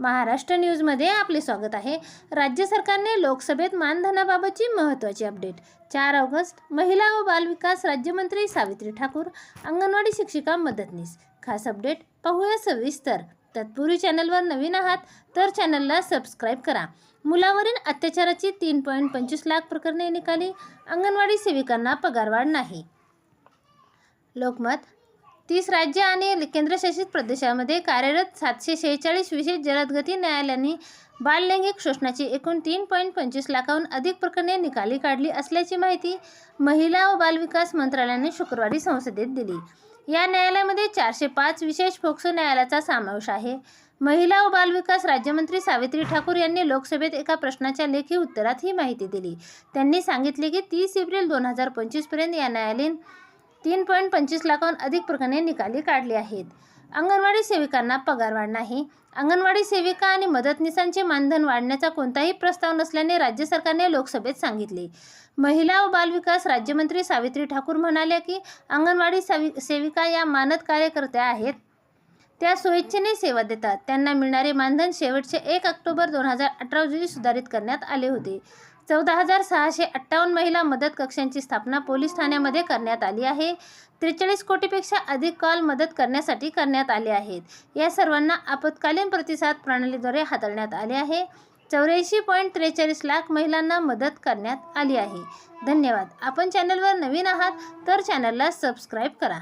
महाराष्ट्र न्यूजमध्ये आपले स्वागत आहे. राज्य सरकारने लोकसभेत मानधनाबाबतची महत्त्वाची अपडेट. चार ऑगस्ट महिला व बालविकास राज्यमंत्री सावित्री ठाकूर अंगणवाडी शिक्षिका मदतनीस खास अपडेट पाहूया सविस्तर. तत्पूर्वी चॅनलवर नवीन आहात तर चॅनलला सबस्क्राईब करा. मुलावरील अत्याचाराची तीन पॉईंट पंचवीस लाख प्रकरणे निकाली. अंगणवाडी सेविकांना पगारवाढ नाही. लोकमत तीस राज्य आणि केंद्रशासित प्रदेशामध्ये कार्यरत सातशे शेहेचाळीस विशेष जलदगती न्यायालयांनी बाललैंगिक शोषणाची एकूण तीन पॉईंट पंचवीस लाखाहून अधिक प्रकरणे निकाली काढली असल्याची माहिती महिला व बालविकास मंत्रालयाने शुक्रवारी संसदेत दिली. या न्यायालयामध्ये चारशे पाच विशेष फोक्सो न्यायालयाचा समावेश आहे. महिला व बालविकास राज्यमंत्री सावित्री ठाकूर यांनी लोकसभेत एका प्रश्नाच्या लेखी उत्तरात ही माहिती दिली. त्यांनी सांगितले की तीस एप्रिल दोन हजार पंचवीसपर्यंत या न्यायालयीन तीन पॉईंट पंचवीस लाखाहून अधिक प्रकरणे निकाली काढली आहेत. अंगणवाडी सेविकांना पगारवाढ नाही. अंगणवाडी सेविका आणि मदतनीसांचे मानधन वाढण्याचा कोणताही प्रस्ताव नसल्याने राज्य सरकारने लोकसभेत सांगितले. महिला व बालविकास राज्यमंत्री सावित्री ठाकूर म्हणाल्या की अंगणवाडी सेविका या मानद कार्यकर्त्या आहेत. त्या स्वेच्छेने सेवा देतात. त्यांना मिळणारे मानधन शेवटचे एक ऑक्टोबर दोन हजार अठरा रोजी सुधारित करण्यात आले होते. चौदा हजार सहाशे अठ्ठावन्न महिला मदत कक्षांची स्थापना पोलीस ठाण्यामध्ये करण्यात आली आहे. त्रेचाळीस कोटीपेक्षा अधिक कॉल मदत करण्यासाठी करण्यात आले आहेत. या सर्वांना आपत्कालीन प्रतिसाद प्रणालीद्वारे हाताळण्यात आले आहे. चौऱ्याऐंशी पॉईंट त्रेचाळीस लाख महिलांना मदत करण्यात आली आहे. धन्यवाद. आपण चॅनलवर नवीन आहात तर चॅनलला सबस्क्राईब करा.